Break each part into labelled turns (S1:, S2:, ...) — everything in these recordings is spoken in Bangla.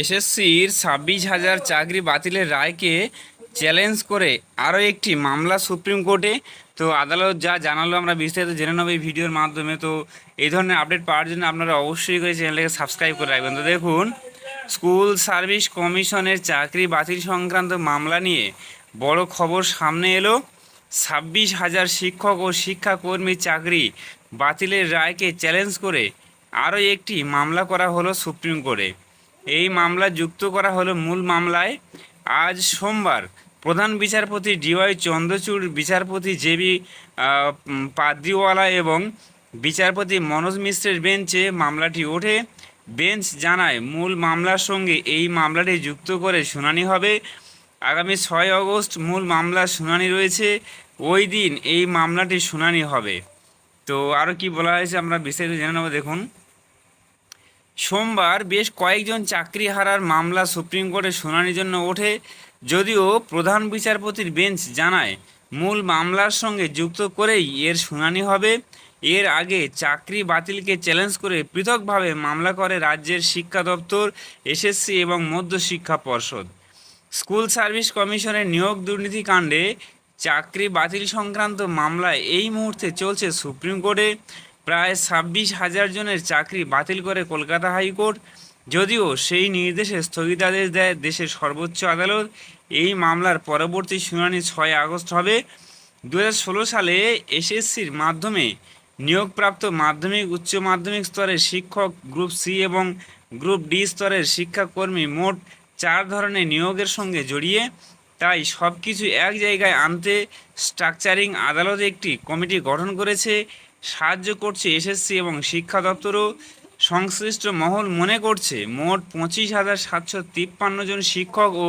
S1: এসএসসির ছাব্বিশ হাজার চাকরি বাতিলের রায়কে চ্যালেঞ্জ করে আরও একটি মামলা সুপ্রিম কোর্টে। তো আদালত যা জানালো আমরা বিস্তারিত জেনে নেব এই ভিডিওর মাধ্যমে। তো এই ধরনের আপডেট পাওয়ার জন্য আপনারা অবশ্যই করে চ্যানেলটাকে সাবস্ক্রাইব করে রাখবেন। তো দেখুন, স্কুল সার্ভিস কমিশনের চাকরি বাতিল সংক্রান্ত মামলা নিয়ে বড় খবর সামনে এলো। ছাব্বিশ হাজার শিক্ষক ও শিক্ষাকর্মীর চাকরি বাতিলের রায়কে চ্যালেঞ্জ করে আরও একটি মামলা করা হলো সুপ্রিম কোর্টে। এই মামলা যুক্ত করা হলো মূল মামলায়। আজ সোমবার প্রধান বিচারপতি ডিওয়াই চন্দ্রচূড়, বিচারপতি জেবি পাদ্রিওয়ালা এবং বিচারপতি মনোজ মিশ্রের বেঞ্চে মামলাটি ওঠে। বেঞ্চ জানায়, মূল মামলার সঙ্গে এই মামলাটি যুক্ত করে শুনানি হবে। আগামী ছয় আগস্ট মূল মামলার শুনানি রয়েছে। ওই দিন এই মামলাটি শুনানি হবে। তো আরও কি বলা হয়েছে আমরা বিস্তারিত জেনে নেব, দেখুন। সোমবার বেশ কয়েকজন চাকরি হারার মামলা সুপ্রিম কোর্টে শুনানির জন্য ওঠে, যদিও প্রধান বিচারপতির বেঞ্চ জানায়, মূল মামলার সঙ্গে যুক্ত করেই এর শুনানি হবে। এর আগে চাকরি বাতিলকে চ্যালেঞ্জ করে পৃথকভাবে মামলা করে রাজ্যের শিক্ষা দপ্তর, এসএসসি এবং মধ্য শিক্ষা পর্ষদ। স্কুল সার্ভিস কমিশনের নিয়োগ দুর্নীতি কাণ্ডে চাকরি বাতিল সংক্রান্ত মামলায় এই মুহূর্তে চলছে সুপ্রিম কোর্টে। প্রায় ছাব্বিশ হাজার জনের চাকরি বাতিল করে কলকাতা হাইকোর্ট। যদিও সেই নির্দেশে স্থগিতাদেশ দেয় দেশের সর্বোচ্চ আদালত। এই মামলার পরবর্তী শুনানি ছয় আগস্ট হবে। দু হাজার ষোলো সালে এসএসসির মাধ্যমে নিয়োগপ্রাপ্ত মাধ্যমিক, উচ্চ মাধ্যমিক স্তরের শিক্ষক গ্রুপ সি এবং গ্রুপ ডি স্তরের শিক্ষাকর্মী মোট চার ধরনের নিয়োগের সঙ্গে জড়িয়ে, তাই সব কিছু এক জায়গায় আনতে স্ট্রাকচারিং আদালত একটি কমিটি গঠন করেছে। সাহায্য করছে এসএসসি এবং শিক্ষা দপ্তরও সংশ্লিষ্ট মহল মনে করছে, মোট পঁচিশ হাজার সাতশো তিপ্পান্ন জন শিক্ষক ও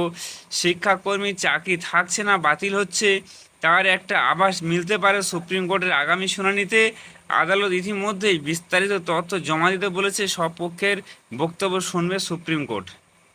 S1: শিক্ষাকর্মীর চাকরি থাকছে না, বাতিল হচ্ছে। তার একটা আভাস মিলতে পারে সুপ্রিম কোর্টের আগামী শুনানিতে। আদালত ইতিমধ্যেই বিস্তারিত তথ্য জমা দিতে বলেছে, সব পক্ষের বক্তব্য শুনবে সুপ্রিম কোর্ট।